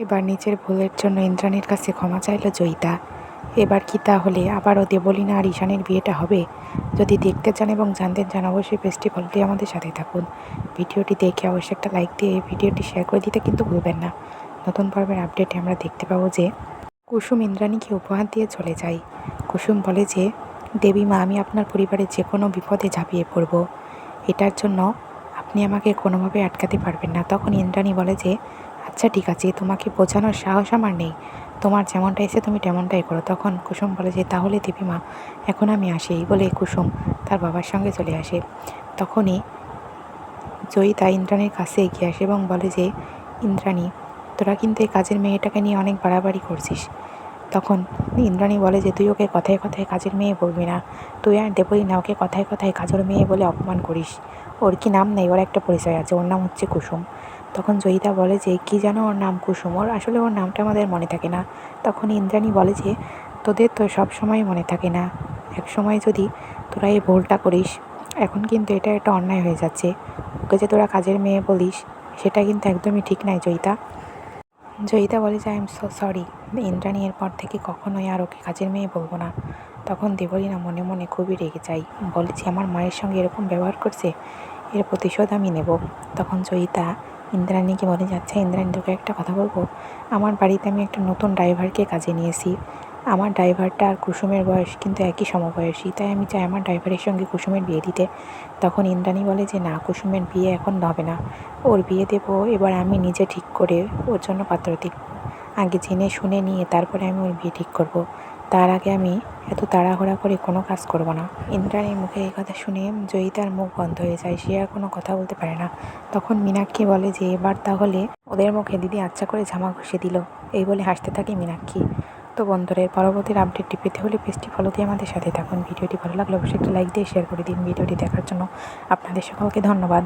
এবার নিজের ভুলের জন্য ইন্দ্রাণীর কাছে ক্ষমা চাইল জয়িতা। এবার কি তাহলে? আবারও দেবলীনা আর ঈশানের বিয়েটা হবে? যদি দেখতে চান এবং জানতে চান, অবশ্যই ফেস্টিভ্যালটি আমাদের সাথে থাকুন। ভিডিওটি দেখে অবশ্যই একটা লাইক দিয়ে এই ভিডিওটি শেয়ার করে দিতে কিন্তু ভুলবেন না। নতুন পর্বের আপডেটে আমরা দেখতে পাবো যে, কুসুম ইন্দ্রাণীকে উপহার দিয়ে চলে যায়। কুসুম বলে যে, দেবী মা, আমি আপনার পরিবারের যে কোনো বিপদে ঝাঁপিয়ে পড়ব। এটার জন্য আপনি আমাকে কোনোভাবে আটকাতে পারবেন না। তখন ইন্দ্রাণী বলে যে আচ্ছা ঠিক আছে, তোমাকে বোঝানোর সাহস আমার নেই। তোমার যেমনটা এসে তুমি তেমনটাই করো। তখন কুসুম বলে যে, তাহলে দেবী মা, এখন আমি আসি। বলে কুসুম তার বাবার সঙ্গে চলে আসে। তখনই জয়িতা ইন্দ্রাণীর কাছে এগিয়ে আসে এবং বলে যে, ইন্দ্রাণী, তোরা কিন্তু এই কাজের মেয়েটাকে নিয়ে অনেক বাড়াবাড়ি করছিস। তখন ইন্দ্রাণী বলে যে, তুই ওকে কথায় কথায় কাজের মেয়ে বলবি না। তুই আর দেবই না ওকে কথায় কথায় কাজের মেয়ে বলে অপমান করিস। ওর কি নাম নেই, ওর একটা পরিচয় আছে। ওর নাম হচ্ছে কুসুম। তখন জয়িতা বলে যে, কি যেন ওর নাম কুসুম? ওর আসলে ওর নামটা আমাদের মনে থাকে না। তখন ইন্দ্রাণী বলে যে, তোদের তো সব সময় মনে থাকে না। এক সময় যদি তোরা এই ভুলটা করিস, এখন কিন্তু এটা একটা অন্যায় হয়ে যাচ্ছে। ওকে যে তোরা কাজের মেয়ে বলিস, সেটা কিন্তু একদমই ঠিক নয় জয়িতা জয়িতা বলে যে I am so sorry Indrani এরপর থেকে কখনোই আর ওকে কাজের মেয়ে বলব না। তখন দেবলীনা মনে মনে খুবই রেগে যায়। বলে যে, আমার মায়ের সঙ্গে এরকম ব্যবহার করছে? এর প্রতিশোধ আমি নেব। তখন জয়িতা ইন্দ্রাণীকে বলে যাচ্ছে, ইন্দ্রাণী, তোকে একটা কথা বলব? আমার বাড়িতে আমি একটা নতুন ড্রাইভারকে কাজে নিয়েছি আমার ড্রাইভারটা আর কুসুমের বয়স কিন্তু একই সমবয়সী, তাই আমি চাই আমার ড্রাইভারের সঙ্গে কুসুমের বিয়ে দিতে। তখন ইন্দ্রাণী বলে যে, না, কুসুমের বিয়ে এখন হবে না। ওর বিয়ে দেবো, এবার আমি নিজে ঠিক করে ওর জন্য পাত্র দেখব আগে জেনে শুনে নিয়ে তারপরে আমি ওর বিয়ে ঠিক করব। তার আগে আমি এত তাড়াহুড়া করে কোনো কাজ করব না। ইন্দ্রাণীর মুখে এই কথা শুনে জয়িতার মুখ বন্ধ হয়ে যায়। সে আর কোনো কথা বলতে পারে না। তখন মীনাক্ষী বলে যে, এবার তাহলে ওদের মুখে দিদি আচ্ছা করে জামা ঘষে দিল। এই বলে হাসতে থাকে মীনাক্ষী। তো বন্ধুরা এর পরবর্তী আপডেটটি পেতে হলে পেজটি ফলো দিয়ে আমাদের সাথে থাকুন। ভিডিওটি ভালো লাগলে অবশ্যই একটা লাইক দিয়ে শেয়ার করে দিন। ভিডিওটি দেখার জন্য আপনাদের সকলকে ধন্যবাদ।